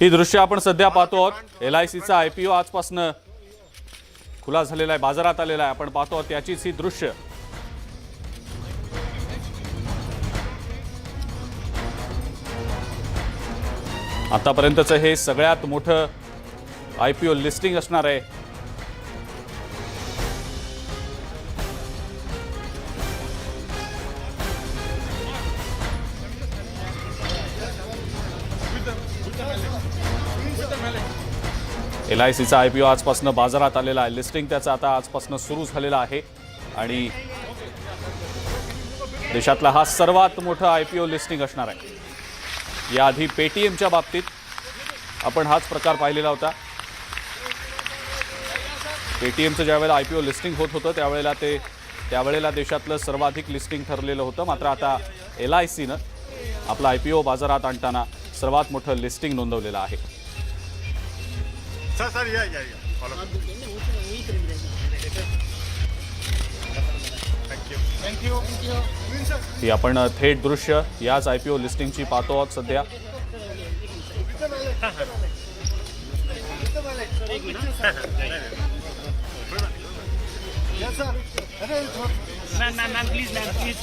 ही दृश्य आपण सध्या पाहतो आहोत. एल आय सीचा आय पी ओ आजपासून खुला झालेला आहे बाजारात आलेला आहे. आपण पाहतो आहोत त्याचीच ही दृश्य. आतापर्यंतचं हे सगळ्यात मोठं आय पी ओ लिस्टिंग असणार आहे. एल आय सीचा आय पी ओ आजपासून बाजारात आलेला आहे. लिस्टिंग त्याचं आता आजपासून सुरू झालेलं आहे. आणि देशातला हा सर्वात मोठा आय पी ओ लिस्टिंग असणार आहे. याआधी पेटीएमच्या बाबतीत आपण हाच प्रकार पाहिलेला होता. पेटीएमचं ज्यावेळेला आय पी ओ लिस्टिंग होत होतं त्यावेळेला ते त्यावेळेला देशातलं सर्वाधिक लिस्टिंग ठरलेलं होतं. मात्र आता एल आय सीनं आपला आय पी ओ बाजारात आणताना सर्वात मोठं लिस्टिंग नोंदवलेलं आहे. सर सर या या या. फॉलो थँक्यू ही आपण थेट दृश्य याच आय पी ओ लिस्टिंगची पाहतो आहोत सध्या. Ma'am ma'am ma'am please ma'am please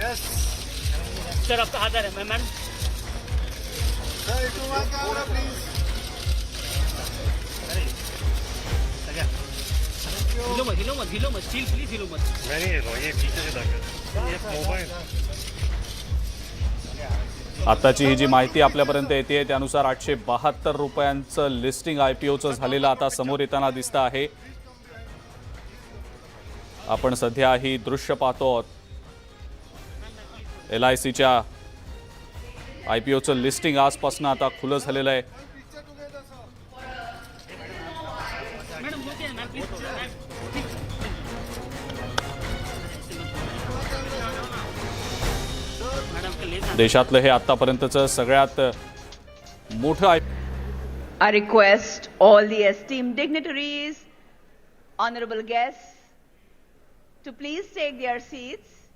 yes sir आपका हाथ आ रहा है वन कैमरा प्लीज हिलो मत हिलो मत हिलो मत चिल प्लीज हिलो मत. मैं नहीं हिल रहा हूँ, ये पीछे से लग ये मोबाइल आताची ही जी माहिती आपल्यापर्यंत येते त्यानुसार आठशे बहात्तर रुपयांचं लिस्टिंग आय पी ओचं झालेलं आता समोर येताना दिसतं आहे. आपण सध्या ही दृश्य पाहतो आहोत. एल आय सीच्या आय पी ओचं लिस्टिंग आजपासून आता खुलं झालेलं आहे. देशातलं हे आतापर्यंतचं सगळ्यात मोठं I I request all the esteemed dignitaries, honorable guests, to please take their seats.